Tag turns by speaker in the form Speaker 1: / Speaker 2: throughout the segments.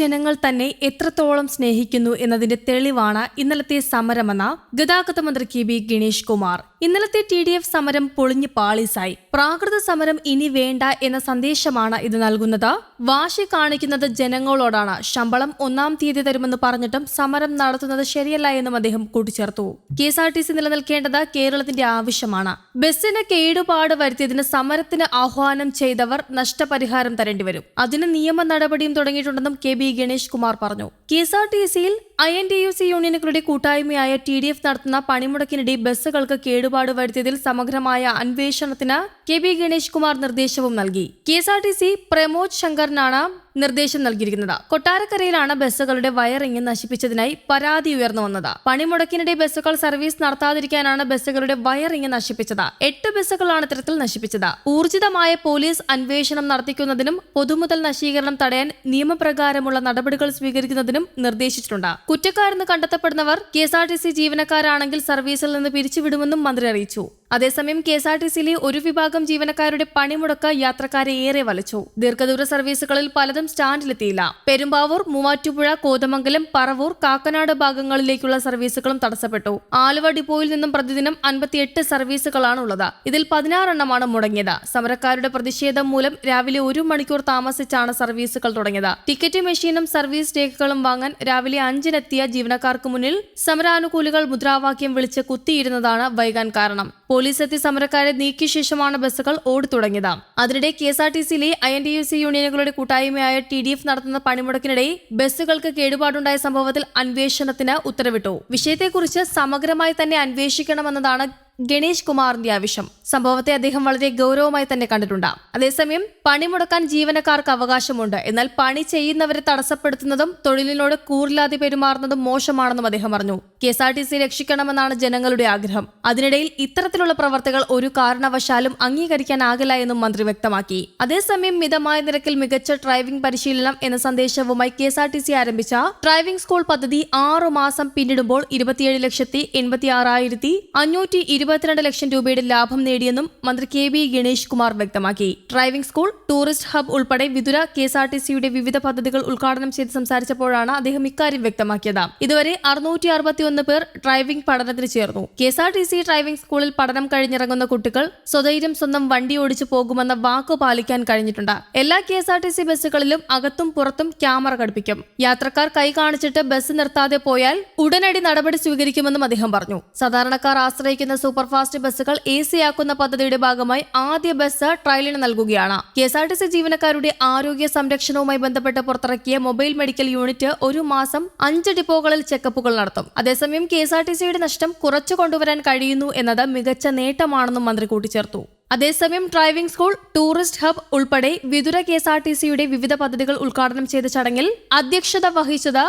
Speaker 1: ജനങ്ങൾ തന്നെ എത്രത്തോളം സ്നേഹിക്കുന്നു എന്നതിന്റെ തെളിവാണ് ഇന്നലത്തെ സമരമെന്ന ഗതാഗത മന്ത്രി കെ ബി ഗണേഷ് കുമാർ. ഇന്നലത്തെ ടി ഡി എഫ് സമരം പൊളിഞ്ഞ് പാളീസായി. പ്രാകൃത സമരം ഇനി വേണ്ട എന്ന സന്ദേശമാണ് ഇത് നൽകുന്നത്. വാശി കാണിക്കുന്നത് ജനങ്ങളോടാണ്. ശമ്പളം ഒന്നാം തീയതി തരുമെന്ന് പറഞ്ഞിട്ടും സമരം നടത്തുന്നത് ശരിയല്ല എന്നും അദ്ദേഹം കൂട്ടിച്ചേർത്തു. K S R T C നിലനിൽക്കേണ്ടത് കേരളത്തിന്റെ ആവശ്യമാണ്. ബസ്സിന് കേടുപാട് വരുത്തിയതിന് സമരത്തിന് ആഹ്വാനം ചെയ്തവർ നഷ്ടപരിഹാരം തരേണ്ടി വരും അതിന് നിയമ നടപടിയും തുടങ്ങിയിട്ടുണ്ടെന്നും കെ ബി ഗണേഷ് കുമാർ പറഞ്ഞു. കെ എസ് ആർ ടി സിയിൽ I N T U C യൂണിയനുകളുടെ കൂട്ടായ്മയായ ടി ഡി എഫ് നടത്തുന്ന പണിമുടക്കിനിടെ ബസ്സുകൾക്ക് കേടുപാട് വരുത്തിയതിൽ സമഗ്രമായ അന്വേഷണത്തിന് കെ ബി ഗണേഷ് കുമാർ നിർദ്ദേശവും നൽകി. K S R T C Pramod ശങ്കറിനാണ് നിർദ്ദേശം നൽകിയിരിക്കുന്നത്. കൊട്ടാരക്കരയിലാണ് ബസ്സുകളുടെ വയറിംഗ് നശിപ്പിച്ചതിനായി പരാതി ഉയർന്നു വന്നത്. പണിമുടക്കിനിടെ ബസ്സുകൾ സർവീസ് നടത്താതിരിക്കാനാണ് ബസ്സുകളുടെ വയറിംഗ് നശിപ്പിച്ചത്. എട്ട് ബസ്സുകളാണ് ഇത്തരത്തിൽ നശിപ്പിച്ചത്. ഊർജിതമായ പോലീസ് അന്വേഷണം നടത്തിക്കുന്നതിനും പൊതുമുതൽ നശീകരണം തടയാൻ നിയമപ്രകാരമുള്ള നടപടികൾ സ്വീകരിക്കുന്നതിനും നിർദ്ദേശിച്ചിട്ടുണ്ട്. കുറ്റക്കാരെന്ന് കണ്ടെത്തപ്പെടുന്നവർ കെ ജീവനക്കാരാണെങ്കിൽ സർവീസിൽ നിന്ന് പിരിച്ചുവിടുമെന്നും മന്ത്രി അറിയിച്ചു. അതേസമയം കെ എസ് ആർ ടി സിയിലെ ഒരു വിഭാഗം ജീവനക്കാരുടെ പണിമുടക്ക് യാത്രക്കാരെ ഏറെ വലച്ചു. ദീർഘദൂര സർവീസുകളിൽ പലതും സ്റ്റാൻഡിലെത്തിയില്ല. പെരുമ്പാവൂർ മൂവാറ്റുപുഴ കോതമംഗലം പറവൂർ കാക്കനാട് ഭാഗങ്ങളിലേക്കുള്ള സർവീസുകളും തടസ്സപ്പെട്ടു. ആലുവ ഡിപ്പോയിൽ നിന്നും പ്രതിദിനം അൻപത്തിയെട്ട് സർവീസുകളാണ് ഉള്ളത് ഇതിൽ പതിനാറെണ്ണമാണ് മുടങ്ങിയത്. സമരക്കാരുടെ പ്രതിഷേധം മൂലം രാവിലെ ഒരു മണിക്കൂർ താമസിച്ചാണ് സർവീസുകൾ തുടങ്ങിയത്. ടിക്കറ്റ് മെഷീനും സർവീസ് രേഖകളും വാങ്ങാൻ രാവിലെ അഞ്ചിനെത്തിയ ജീവനക്കാർക്ക് മുന്നിൽ സമരാനുകൂലികൾ മുദ്രാവാക്യം വിളിച്ച് കുത്തിയിരുന്നതാണ് വൈകാൻ കാരണം. പോലീസ് എത്തി സമരക്കാരെ നീക്കിയ ശേഷമാണ് ബസ്സുകൾ ഓടിത്തുടങ്ങിയത് അതിനിടെ കെ എസ് ആർ ടി സിയിലെ I N T U C യൂണിയനുകളുടെ കൂട്ടായ്മയായ ടി ഡി എഫ് നടത്തുന്ന പണിമുടക്കിനിടെ ബസ്സുകൾക്ക് കേടുപാടുണ്ടായ സംഭവത്തിൽ അന്വേഷണത്തിന് ഉത്തരവിട്ടു. വിഷയത്തെക്കുറിച്ച് സമഗ്രമായി തന്നെ അന്വേഷിക്കണമെന്നതാണ് ഗണേഷ് കുമാറിന്റെ ആവശ്യം. സംഭവത്തെ അദ്ദേഹം വളരെ ഗൗരവമായി തന്നെ കണ്ടിട്ടുണ്ട്. അതേസമയം പണി മുടക്കാൻ ജീവനക്കാർക്ക് അവകാശമുണ്ട്. എന്നാൽ പണി ചെയ്യുന്നവരെ തടസ്സപ്പെടുത്തുന്നതും തൊഴിലിനോട് കൂറില്ലാതെ പെരുമാറുന്നതും മോശമാണെന്നും അദ്ദേഹം പറഞ്ഞു. K S R T C രക്ഷിക്കണമെന്നാണ് ജനങ്ങളുടെ ആഗ്രഹം. അതിനിടയിൽ ഇത്തരത്തിലുള്ള പ്രവർത്തികൾ ഒരു കാരണവശാലും അംഗീകരിക്കാനാകില്ല എന്നും മന്ത്രി വ്യക്തമാക്കി. അതേസമയം മിതമായ നിരക്കിൽ മികച്ച ഡ്രൈവിംഗ് പരിശീലനം എന്ന സന്ദേശവുമായി K S R T C ആരംഭിച്ച ഡ്രൈവിംഗ് സ്കൂൾ പദ്ധതി ആറു മാസം പിന്നിടുമ്പോൾ ഇരുപത്തിയേഴ് ലക്ഷത്തി എൺപത്തി ആറായിരത്തി അഞ്ഞൂറ്റി ഇരുപത്തിരണ്ട് ലക്ഷം രൂപയുടെ ലാഭം നേടിയെന്നും മന്ത്രി കെ വി ഗണേഷ് കുമാർ വ്യക്തമാക്കി. ഡ്രൈവിംഗ് സ്കൂൾ ടൂറിസ്റ്റ് ഹബ് ഉൾപ്പെടെ Vithura K S R T സിയുടെ വിവിധ പദ്ധതികൾ ഉദ്ഘാടനം ചെയ്ത് സംസാരിച്ചപ്പോഴാണ് അദ്ദേഹം ഇക്കാര്യം വ്യക്തമാക്കിയത്. ഇതുവരെ അറുന്നൂറ്റി അറുപത്തിയൊന്ന് പേർ ഡ്രൈവിംഗ് പഠനത്തിന് ചേർന്നു. K S R T C driving സ്കൂളിൽ പഠനം കഴിഞ്ഞിറങ്ങുന്ന കുട്ടികൾ സ്വധൈര്യം സ്വന്തം വണ്ടി ഓടിച്ചു പോകുമെന്ന വാക്ക് പാലിക്കാൻ കഴിഞ്ഞിട്ടുണ്ട്. എല്ലാ K S R T C ബസ്സുകളിലും അകത്തും പുറത്തും ക്യാമറ ഘടിപ്പിക്കും. യാത്രക്കാർ കൈ കാണിച്ചിട്ട് ബസ് നിർത്താതെ പോയാൽ ഉടനടി നടപടി സ്വീകരിക്കുമെന്നും അദ്ദേഹം പറഞ്ഞു. സാധാരണക്കാർ ആശ്രയിക്കുന്ന സൂപ്പർഫാസ്റ്റ് ബസ്സുകൾ എ സി ആക്കുന്ന പദ്ധതിയുടെ ഭാഗമായി ആദ്യ ബസ് ട്രയലിന് നൽകുകയാണ്. K S R T C ജീവനക്കാരുടെ ആരോഗ്യ സംരക്ഷണവുമായി ബന്ധപ്പെട്ട് പുറത്തിറക്കിയ മൊബൈൽ മെഡിക്കൽ യൂണിറ്റ് ഒരു മാസം അഞ്ച് ഡിപ്പോകളിൽ ചെക്കപ്പുകൾ നടത്തും. അതേസമയം കെ എസ് ആർ ടി സിയുടെ നഷ്ടം കുറച്ചു കൊണ്ടുവരാൻ കഴിയുന്നു എന്നത് മികച്ച നേട്ടമാണെന്നും മന്ത്രി കൂട്ടിച്ചേർത്തു. അതേസമയം ഡ്രൈവിംഗ് സ്കൂൾ ടൂറിസ്റ്റ് ഹബ് ഉൾപ്പെടെ Vithura K S R T സിയുടെ വിവിധ പദ്ധതികൾ ഉദ്ഘാടനം ചെയ്ത ചടങ്ങിൽ അധ്യക്ഷത വഹിച്ചത്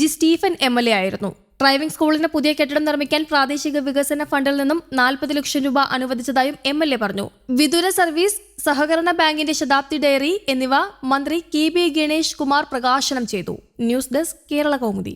Speaker 1: G Stephen M L A ആയിരുന്നു. ഡ്രൈവിംഗ് സ്കൂളിന് പുതിയ കെട്ടിടം നിർമ്മിക്കാൻ പ്രാദേശിക വികസന ഫണ്ടിൽ നിന്നും നാൽപ്പത് ലക്ഷം രൂപ അനുവദിച്ചതായും എം എൽ എ പറഞ്ഞു. വിദൂര സർവീസ് സഹകരണ ബാങ്കിന്റെ ശതാബ്ദി ഡയറി എന്നിവ മന്ത്രി കെ ബി ഗണേഷ് കുമാർ പ്രകാശനം ചെയ്തു. News desk Kerala Kaumudi.